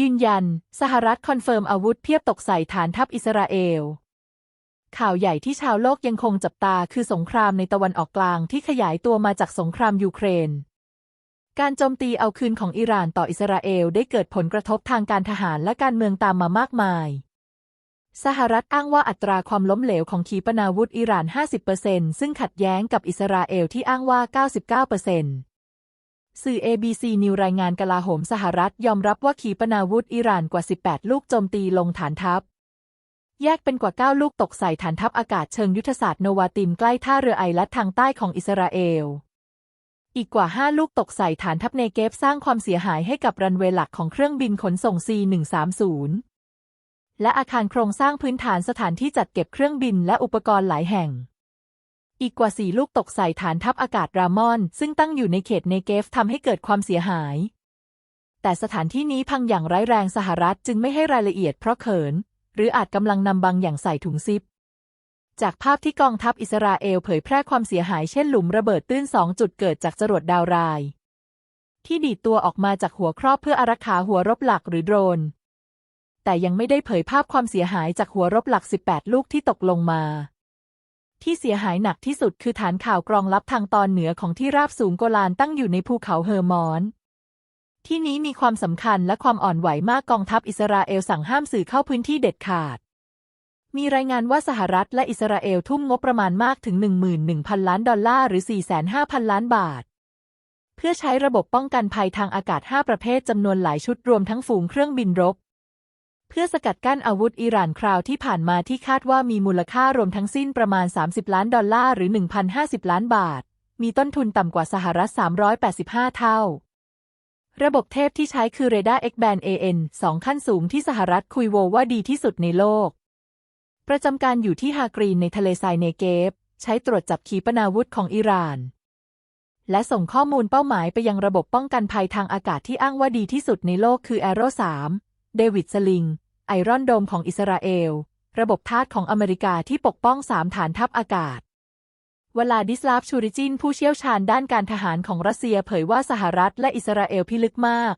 ยืนยัน สหรัฐคอนเฟิร์มอาวุธเพียบตกใส่ฐานทัพอิสราเอล ข่าวใหญ่ที่ชาวโลกยังคงจับตาคือสงครามในตะวันออกกลางที่ขยายตัวมาจากสงครามยูเครน การโจมตีเอาคืนของอิหร่านต่ออิสราเอลได้เกิดผลกระทบทางการทหารและการเมืองตามมามากมาย สหรัฐอ้างว่าอัตราความล้มเหลวของขีปนาวุธอิหร่าน 50%ซึ่งขัดแย้งกับอิสราเอลที่อ้างว่า 99% สื่อ ABC นิวรายงานกลาโหมสหรัฐยอมรับว่าขีปนาวุธอิหร่านกว่า 18 ลูกโจมตีลงฐานทัพ แยกเป็นกว่า 9 ลูกตกใส่ฐานทัพอากาศเชิงยุทธศาสตร์โนวาติมใกล้ท่าเรือไอลัดทางใต้ของอิสราเอล อีกกว่า 5 ลูกตกใส่ฐานทัพเนเกฟสร้างความเสียหายให้กับรันเวย์หลักของเครื่องบินขนส่ง C-130 และอาคารโครงสร้างพื้นฐานสถานที่จัดเก็บเครื่องบินและอุปกรณ์หลายแห่ง อีกกว่าสี่ลูกตกใส่ฐานทัพอากาศรามอน ซึ่งตั้งอยู่ในเขตเนเกฟทำให้เกิดความเสียหาย แต่สถานที่นี้พังอย่างร้ายแรงสหรัฐจึงไม่ให้รายละเอียดเพราะเขิน หรืออาจกำลังนำบางอย่างใส่ถุงซิป จากภาพที่กองทัพอิสราเอลเผยแพร่ความเสียหายเช่นหลุมระเบิดตื้นสองจุดเกิดจากจรวดดาวราย ที่ดีดตัวออกมาจากหัวครอบเพื่ออารักขาหัวรบหลักหรือโดรน แต่ยังไม่ได้เผยภาพความเสียหายจากหัวรบหลัก 18 ลูกที่ตกลงมา ที่เสียหายหนักที่สุดคือฐานข่าวกรองลับทางตอนเหนือของที่ราบสูงโกลานตั้งอยู่ในภูเขาเฮอร์มอน ที่นี้มีความสำคัญและความอ่อนไหวมากกองทัพอิสราเอลสั่งห้ามสื่อเข้าพื้นที่เด็ดขาด มีรายงานว่าสหรัฐและอิสราเอลทุ่มงบประมาณมากถึง 11,000 ล้านดอลลาร์หรือ 4,500 ล้านบาท เพื่อใช้ระบบป้องกันภัยทางอากาศ 5 ประเภทจำนวนหลายชุดรวมทั้งฝูงเครื่องบินรบ พื่อสกัดกั้นอาวุธอิหร่านคราวที่ผ่านมาที่คาดว่ามีมูลค่ารวมทั้งสิ้นประมาณ 30 ล้านดอลลาร์หรือ 1,050 ล้านบาท มีต้นทุนต่ำกว่าสหรัฐ 385 เท่า ระบบเทพที่ใช้คือเรดาร์ X-band AN 2 ขั้นสูงที่สหรัฐคุยโวว่าดีที่สุดในโลก ประจำการอยู่ที่ฮากรีนในทะเลทรายเนเกฟ ใช้ตรวจจับขีปนาวุธของอิหร่าน และส่งข้อมูลเป้าหมายไปยังระบบป้องกันภัยทางอากาศที่อ้างว่าดีที่สุดในโลกคือแอโร3เดวิดสลิง ไอรอนโดมของอิสราเอล ระบบทาสของอเมริกาที่ปกป้องสามฐานทัพอากาศ วลาดิสลาฟชูริจินผู้เชี่ยวชาญด้านการทหารของรัสเซียเผยว่าสหรัฐและอิสราเอลพิลึกมาก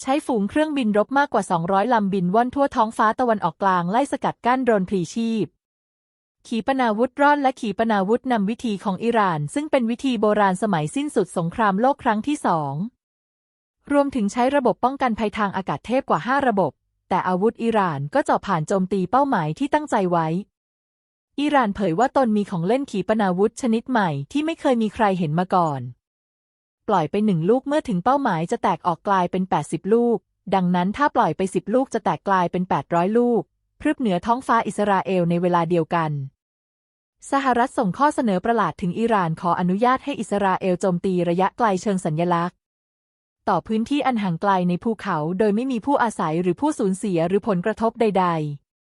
ใช้ฝูงเครื่องบินรบมากกว่า 200 ลำบินว่อนทั่วท้องฟ้าตะวันออกกลางไล่สกัดกั้นโดรนพลีชีพ ขีปนาวุธร่อนและขีปนาวุธนำวิธีของอิหร่าน ซึ่งเป็นวิธีโบราณสมัยสิ้นสุดสงครามโลกครั้งที่สองรวมถึงใช้ระบบป้องกันภัยทางอากาศเทพกว่า 5 ระบบ แต่อาวุธอิหร่านก็เจาะผ่านโจมตีเป้าหมายที่ตั้งใจไว้ อิหร่านเผยว่าตนมีของเล่นขีปนาวุธชนิดใหม่ที่ไม่เคยมีใครเห็นมาก่อน ปล่อยไปหนึ่งลูกเมื่อถึงเป้าหมายจะแตกออกกลายเป็น 80 ลูก ดังนั้นถ้าปล่อยไป 10 ลูกจะแตกกลายเป็น 800 ลูก พรึบเหนือท้องฟ้าอิสราเอลในเวลาเดียวกันสหรัฐส่งข้อเสนอประหลาดถึงอิหร่านขออนุญาตให้อิสราเอลโจมตีระยะไกลเชิงสัญญลักษณ์ ต่อพื้นที่อันห่างไกลในภูเขา โดยไม่มีผู้อาศัยหรือผู้สูญเสียหรือผลกระทบใด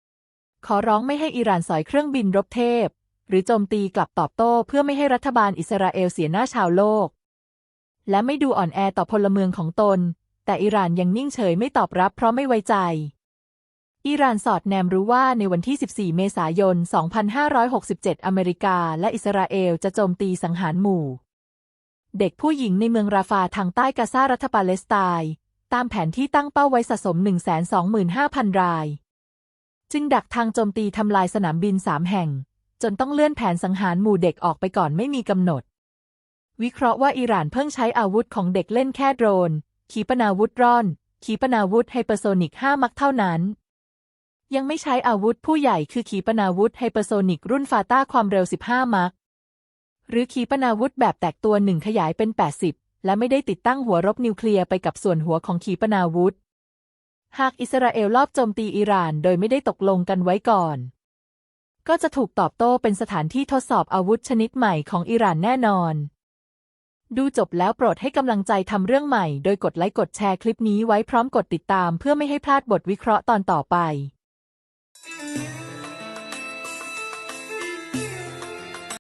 ๆ ขอร้องไม่ให้อิหร่านสอยเครื่องบินรบเทพ หรือโจมตีกลับตอบโต้ เพื่อไม่ให้รัฐบาลอิสราเอลเสียหน้าชาวโลก และไม่ดูอ่อนแอต่อพลเมืองของตน แต่อิหร่านยังนิ่งเฉยไม่ตอบรับเพราะไม่ไว้ใจอิหร่านสอดแนมรู้ว่าในวันที่ 14 เมษายน 2567 อเมริกาและอิสราเอลจะโจมตีสังหารหมู่ เด็กผู้หญิงในเมืองราฟาทางใต้กาซารัฐปาเลสไตน์ตามแผนที่ตั้งเป้าไว้สะสม 125,000 ราย จึงดักทางโจมตีทำลายสนามบินสามแห่ง จนต้องเลื่อนแผนสังหารหมู่เด็กออกไปก่อนไม่มีกำหนด วิเคราะห์ว่าอิหร่านเพิ่งใช้อาวุธของเด็กเล่นแค่โดรน ขีปนาวุธร่อน ขีปนาวุธไฮเปอร์โซนิก 5 มักเท่านั้น ยังไม่ใช้อาวุธผู้ใหญ่คือขีปนาวุธไฮเปอร์โซนิกรุ่นฟาต้าความเร็ว 15 มัก หรือขีปนาวุธแบบแตกตัวหนึ่งขยายเป็น 80 และไม่ได้ติดตั้งหัวรบนิวเคลียร์ไปกับส่วนหัวของขีปนาวุธ หากอิสราเอลลอบโจมตีอิหร่านโดยไม่ได้ตกลงกันไว้ก่อน ก็จะถูกตอบโต้เป็นสถานที่ทดสอบอาวุธชนิดใหม่ของอิหร่านแน่นอน ดูจบแล้วโปรดให้กำลังใจทำเรื่องใหม่ โดยกดไลค์กดแชร์คลิปนี้ไว้พร้อมกดติดตาม เพื่อไม่ให้พลาดบทวิเคราะห์ตอนต่อไป